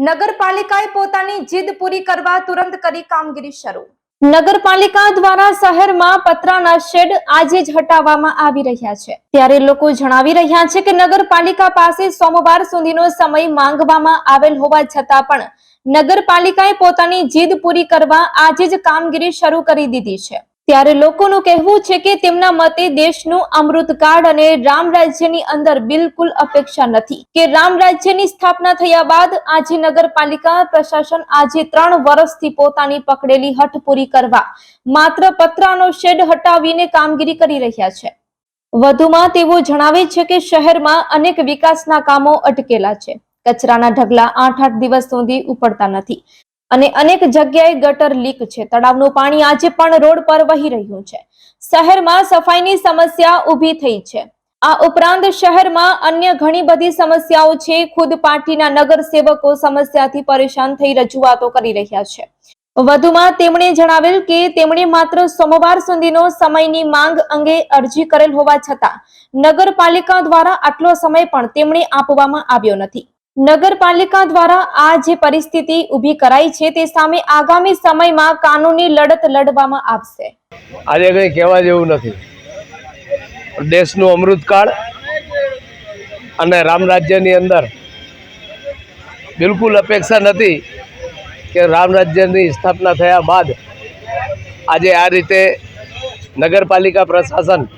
નગરપાલિકાએ પોતાની જીદ પૂરી કરવા તુરંત કરી કામગીરી શરૂ. નગરપાલિકા દ્વારા શહેરમાં પતરાના શેડ આજે જ હટાવવામાં આવી રહ્યા છે. ત્યારે લોકો જણાવી રહ્યા છે કે નગરપાલિકા પાસે સોમવાર સુધીનો સમય માંગવામાં આવેલ હોવા છતાં પણ નગરપાલિકાએ પોતાની જીદ પૂરી કરવા આજે જ કામગીરી શરૂ કરી દીધી છે. ત્યારે લોકોનું કહેવું છે કે તેમના મતે દેશનું અમૃતકાળ અને રામ રાજ્યની અંદર બિલકુલ અપેક્ષા નથી. કે રામ રાજ્યની સ્થાપના થયા બાદ આજે નગરપાલિકા પ્રશાસન આજે ત્રણ વર્ષથી પોતાની પકડેલી હઠ પૂરી કરવા માત્ર પતરાનો શેડ હટાવીને કામગીરી કરી રહ્યા છે. વધુમાં તેઓ જણાવે છે કે શહેરમાં અનેક વિકાસના કામો અટકેલા છે. કચરાના ઢગલા આઠ આઠ દિવસ સુધી ઉપડતા નથી. અને અનેક જગ્યાએ ગટર લીક છે. તળાવનું પાણી આજે પણ રોડ પર વહી રહ્યું છે. શહેરમાં સફાઈની સમસ્યા ઊભી થઈ છે. આ ઉપરાંત શહેરમાં અન્ય ઘણી બધી સમસ્યાઓ છે. ખુદ પાર્ટીના નગરસેવકો સમસ્યાથી પરેશાન થઈ રજૂઆતો કરી રહ્યા છે. વધુમાં તેમણે જણાવેલ કે તેમણે માત્ર સોમવાર સુધીનો સમયની માંગ અંગે અરજી કરેલ હોવા છતાં નગરપાલિકા દ્વારા આટલો સમય પણ તેમણે આપવામાં આવ્યો નથી. નગરપાલિકા દ્વારા આ જે પરિસ્થિતિ ઊભી કરાઈ છે તે સામે આગામી સમયમાં કાનૂની લડત લડવામાં આવશે. આજે કંઈ કહેવા જેવું નથી. દેશનું અમૃતકાળ અને રામ રાજ્યની અંદર બિલકુલ અપેક્ષા નથી કે રામ રાજ્યની સ્થાપના થયા બાદ આજે આ રીતે નગરપાલિકા પ્રશાસન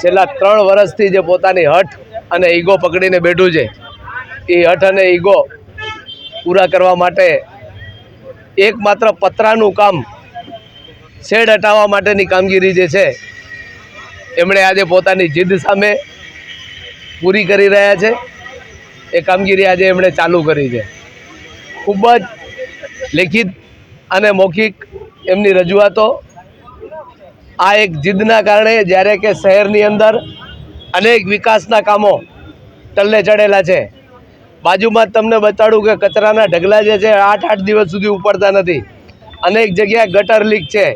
છેલ્લા ત્રણ વર્ષથી જે પોતાની હઠ અને ઈગો પકડીને બેઠું છે એ હઠ અને ઈગો પૂરા કરવા માટે એકમાત્ર પતરાનું કામ શેડ હટાવવા માટેની કામગીરી જે છે, એમણે આજે પોતાની જીદ સામે પૂરી કરી રહ્યા છે. એ કામગીરી આજે એમણે ચાલુ કરી છે. ખૂબ જ લેખિત અને મૌખિક એમની રજૂઆતો. આ એક જીદના કારણે જ્યારે કે શહેરની અંદર અનેક વિકાસના કામો ટલ્લે ચડેલા છે. બાજુમાં તમને બતાડું કે કચરાના ઢગલા જે છે, આઠ આઠ દિવસ સુધી ઉપડતા નથી. અનેક જગ્યાએ ગટર લીક છે.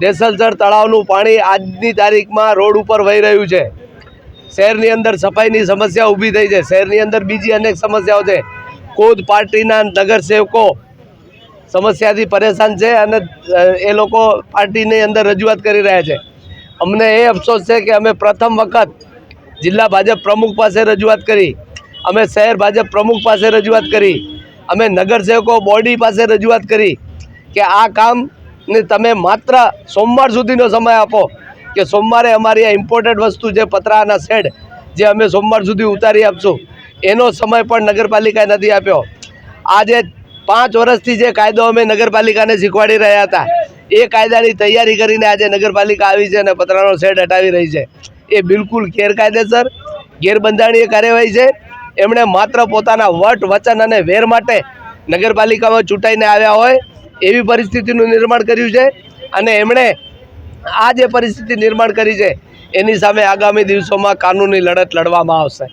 દેસલસર તળાવનું પાણી આજની તારીખમાં રોડ ઉપર વહી રહ્યું છે. શહેરની અંદર સફાઈની સમસ્યા ઊભી થઈ છે. શહેરની અંદર બીજી અનેક સમસ્યાઓ છે. ખુદ પાર્ટીના નગરસેવકો સમસ્યાથી પરેશાન છે અને એ લોકો પાર્ટીની અંદર રજૂઆત કરી રહ્યા છે. અમને એ અફસોસ છે કે અમે પ્રથમ વખત જિલ્લા ભાજપ પ્રમુખ પાસે રજૂઆત કરી. અમે શહેર ભાજપ પ્રમુખ પાસે રજૂઆત કરી. અમે નગરસેવકો બોડી પાસે રજૂઆત કરી કે આ કામને તમે માત્ર સોમવાર સુધીનો સમય આપો કે સોમવારે અમારી આ ઇમ્પોર્ટન્ટ વસ્તુ જે પતરાના શેડ જે અમે સોમવાર સુધી ઉતારી આપશું, એનો સમય પણ નગરપાલિકાએ નથી આપ્યો. આજે પાંચ વર્ષથી જે કાયદો અમે નગરપાલિકાને શીખવાડી રહ્યા હતા, એ કાયદાની તૈયારી કરીને આજે નગરપાલિકા આવી છે અને પતરાનો શેડ હટાવી રહી છે. એ બિલકુલ ગેરકાયદેસર, ગેરબંધારણીય કાર્યવાહી છે. એમણે માત્ર પોતાના વટ, વચન અને વેર માટે નગરપાલિકામાં ચૂંટાઈને આવ્યા હોય એવી પરિસ્થિતિનું નિર્માણ કર્યું છે અને એમણે આ જે પરિસ્થિતિ નિર્માણ કરી છે, એની સામે આગામી દિવસોમાં કાનૂની લડત લડવામાં આવશે.